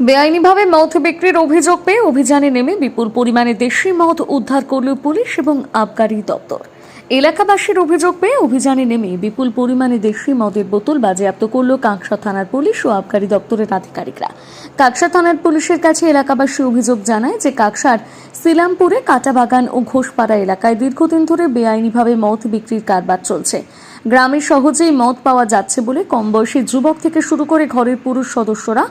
বেআইনিভাবে মদ বিক্রির অভিযোগ পেয়ে অভিযানে নেমে বিপুল পরিমাণে দেশি মদ উদ্ধার করল পুলিশ এবং আবগারি দপ্তর। এলাকাবাসীর অভিযোগ পেয়ে অভিযানে নেমে বিপুল পরিমাণে দেশি মদের বোতল বাজেয়াপ্ত করল কাঁকসা থানার পুলিশ ও আবগারি দপ্তরের আধিকারিকরা। কাকসা থানার পুলিশের কাছে এলাকাবাসী অভিযোগ জানায় যে কাকসার সিলামপুরে কাটাবাগান ও ঘোষপাড়া এলাকায় দীর্ঘদিন ধরে বেআইনিভাবে মদ বিক্রির কারবার চলছে। গ্রামে সহজেই মদ পাওয়া যাচ্ছে বলে কম বয়সী যুবক থেকে শুরু করে ঘরের পুরুষ সদস্যরা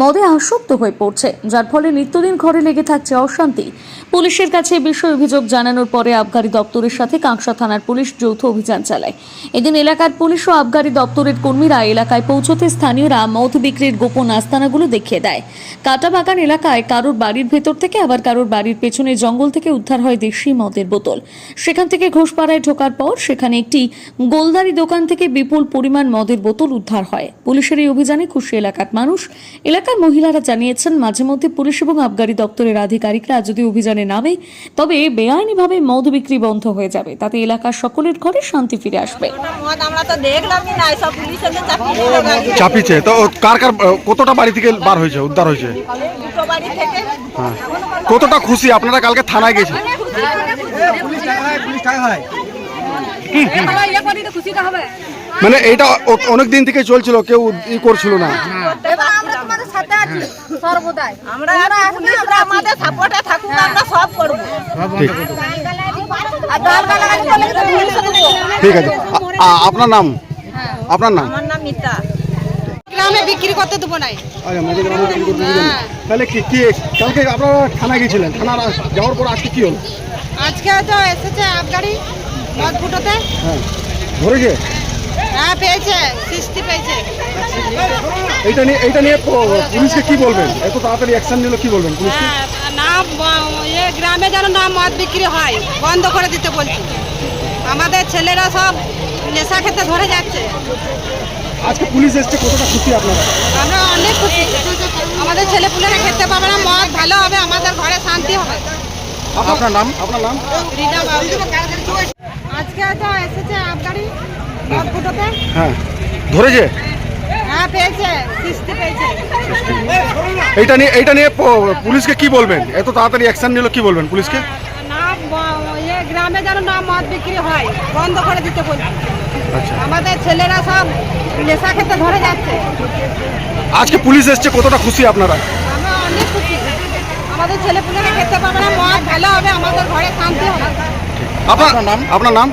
মদে আসক্ত হয়ে পড়ছে, যার ফলে নিত্যদিন ঘরে লেগে থাকছে অশান্তি। পুলিশের কাছে বিষয়ে অভিযোগ জানানোর পরে আবগারি দপ্তরের সাথে কাঁকসা থানার পুলিশ যৌথ অভিযান চালায়। এদিন এলাকার পুলিশ ও আবগারি দপ্তরের কর্মীরা এলাকায় পৌঁছতে স্থানীয়রা মদ বিক্রির গোপন আস্তানাগুলো দেখিয়ে দেয়। কাটাবাগান এলাকায় কারোর বাড়ির ভেতর থেকে আবার কারোর বাড়ির পেছনে জঙ্গল থেকে উদ্ধার হয় দেশি মদের বোতল। সেখান থেকে ঘোষপাড়ায় ঢোকার পর সেখানে একটি গোলদারি দোকান থেকে বিপুল পরিমাণ মদের বোতল উদ্ধার হয়। পুলিশের এই অভিযানে খুশি এলাকার মানুষ। এলাকার মহিলারা জানিয়েছেন মাঝে মধ্যে পুলিশ এবং আবগারি দপ্তরের আধিকারিকরা যদি অভিযানে নামে তবে বেআইনিভাবে মদ বিক্রি বন্ধ হয়ে যাবে। তাতে এলাকার সকলের ঘরে শান্তি ফিরে আসবে। চাপিছে তো কার কার কতটা বাড়ি থেকে বার হয়েছে উদ্ধার হয়েছে? হ্যাঁ। কতটা খুশি? আপনারা কালকে থানায় গেছেন? মানে এটা অনেক দিন থেকে চলছিল কেউ ই করছিল না। আমরা তোমাদের সাথে আছি সর্বদাই। আমরা পুলিশ আমরা আমাদের সাপোর্টে থাকুক আমরা সব করব। ঠিক। আছে। আপনার নাম? আপনার নাম? আমার নাম মিতা। গ্রামে বিক্রি করতে দেবো নাই। আচ্ছা। তাহলে কি কি কালকে আপনারা থানায় গেছিলেন? থানার আস- যাওয়ার পর আজকে কি হলো? আজকে তো এসেছে আবগাড়ি মদ ফুটোতে? হ্যাঁ। ধরেছে? হ্যাঁ পেয়েছে। কিস্তি পেয়েছে। এইটা নিয়ে এইটা নিয়ে পুলিশকে কি বলবেন? এত তাড়াতাড়ি অ্যাকশন নিল কি বলবেন পুলিশকে? হ্যাঁ না ইয়ে গ্রামে যেন না মদ বিক্রি হয় বন্ধ করে দিতে বলছি। আমাদের ছেলেরা সব নেশা খেতে ধরে যাচ্ছে। আজকে পুলিশ এসছে কতটা খুশি আপনারা? আমরা অনেক খুশি। আমাদের ছেলে পুলেরা খেতে পাবে না মদ ভালো হবে আমাদের ঘরে শান্তি হবে। আপনার নাম? আপনার নাম রিনা বাবু আজকে তো এসেছে আবগাড়ি মদ ফুটোতে হ্যাঁ ধরেছে? হ্যাঁ পেয়েছে কিস্তি পেয়েছে। এইটা নিয়ে এইটা নিয়ে পুলিশকে কি বলবেন? এত তাড়াতাড়ি অ্যাকশন নিল কি বলবেন পুলিশকে? না গ্রামে যেন না মদ বিক্রি হয় বন্ধ করে দিতে বলছি। আচ্ছা। আমাদের ছেলেরা সব নেশা খেতে ধরে যাচ্ছে। আজকে পুলিশ এসছে কতটা খুশি আপনারা? আমরা অনেক খুশি। আমাদের ছেলে পুলেরা খেতে পাবে না মদ ভালো হবে আমাদের ঘরে শান্তি হবে। আপনার নাম? আপনার নাম?